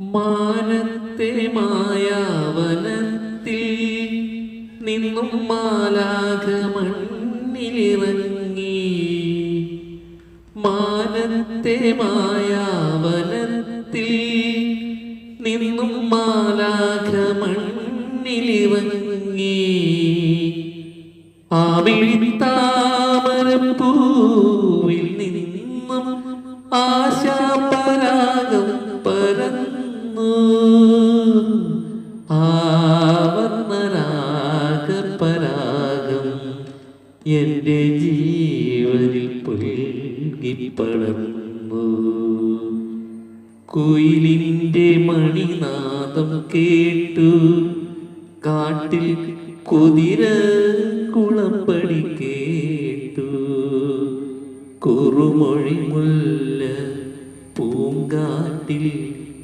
മാനത്തെ മായാവനത്തിൽ നിന്നും മാലാഘമണ്ണിലിറങ്ങി മാനത്തെ മായാവനത്തിൽ നിന്നും മാലാഘമണ്ണിലിറങ്ങി മണ്ണിലിറങ്ങി. ആവിളിത്താമരപ്പൂവിൽ നിന്നും ആശാപരാഗം എന്റെ ജീവനിൽ പുൽകിപ്പടന്നു കുയിലിന്റെ മണിനാദം കേട്ടു. കാട്ടിൽ കുതിര കുളപ്പടി കേട്ടു. കുറുമൊഴി മുല്ല പൂങ്കാട്ടിൽ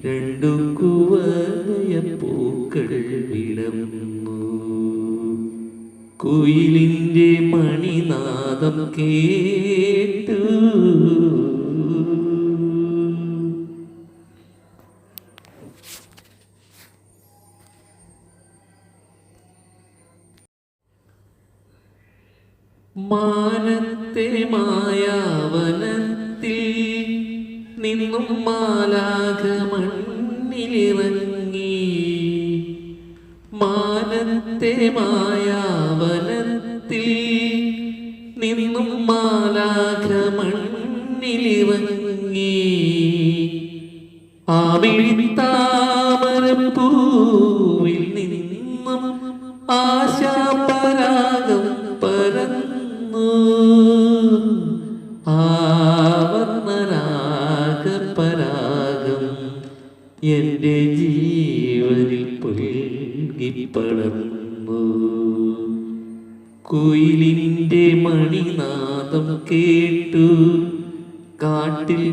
രണ്ടു കുവലയ പൂക്കൾ വിടർന്നു. കുയിലിന്റെ മണിനാദം കേട്ടു. മാനത്തെ മായാവനത്തിൽ നിന്നും മാലാഖ മണ്ണിലിറങ്ങി മായാവനത്തിൽ നിന്നും മാലാഖ മണ്ണിലിറങ്ങി ആവിളിത്താമരപ്പൂവിൽ നിന്നും ആശാപരാഗം പരന്നു. ആവർണരാഗപരാഗം എന്റെ ജീവനിൽ പുൽകിപ്പടർന്നു. കുയിലിന്റെ മണിനാദം കേട്ടു. കാട്ടിൽ